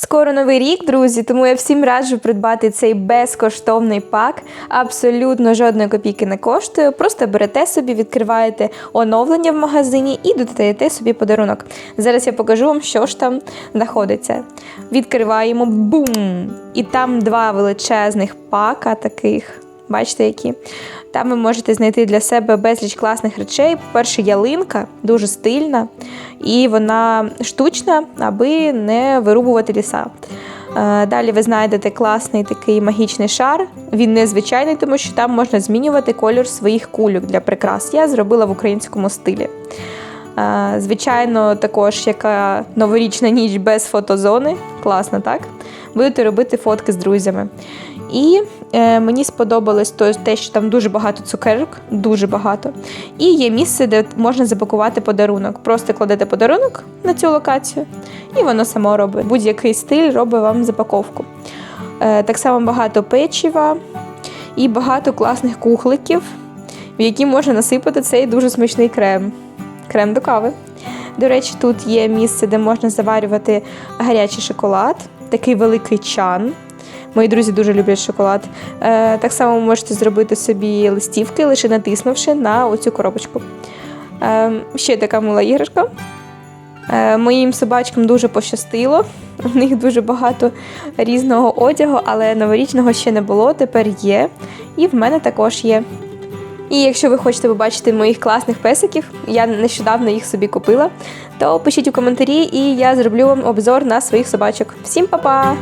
Скоро новий рік, друзі, тому я всім раджу придбати цей безкоштовний пак. Абсолютно жодної копійки не коштує. Просто берете собі, відкриваєте оновлення в магазині і додаєте собі подарунок. Зараз я покажу вам, що ж там знаходиться. Відкриваємо бум! І там два величезних пака таких. Бачите, які? Там ви можете знайти для себе безліч класних речей. По-перше, ялинка дуже стильна, і вона штучна, аби не вирубувати ліса. Е, Далі ви знайдете класний такий магічний шар. Він незвичайний, тому що там можна змінювати кольор своїх кульок для прикрас. Я зробила в українському стилі. Е, Звичайно, також яка новорічна ніч без фотозони. Класно, так? Будете робити фотки з друзями. І е, мені сподобалось то, те, що там дуже багато цукерок, дуже багато. І є місце, де можна запакувати подарунок. Просто кладете подарунок на цю локацію, і воно само робить. Будь-який стиль робить вам запаковку. Е, так само багато печива і багато класних кухликів, в які можна насипати цей дуже смачний крем. Крем до кави. До речі, тут є місце, де можна заварювати гарячий шоколад, такий великий чан. Мої друзі дуже люблять шоколад. Е, так само ви можете зробити собі листівки, лише натиснувши на оцю коробочку. Е, ще така мила іграшка. Е, моїм собачкам дуже пощастило. У них дуже багато різного одягу, але новорічного ще не було, тепер є. І в мене також є. І якщо ви хочете побачити моїх класних песиків, я нещодавно їх собі купила, то пишіть у коментарі, і я зроблю вам обзор на своїх собачок. Всім па-па!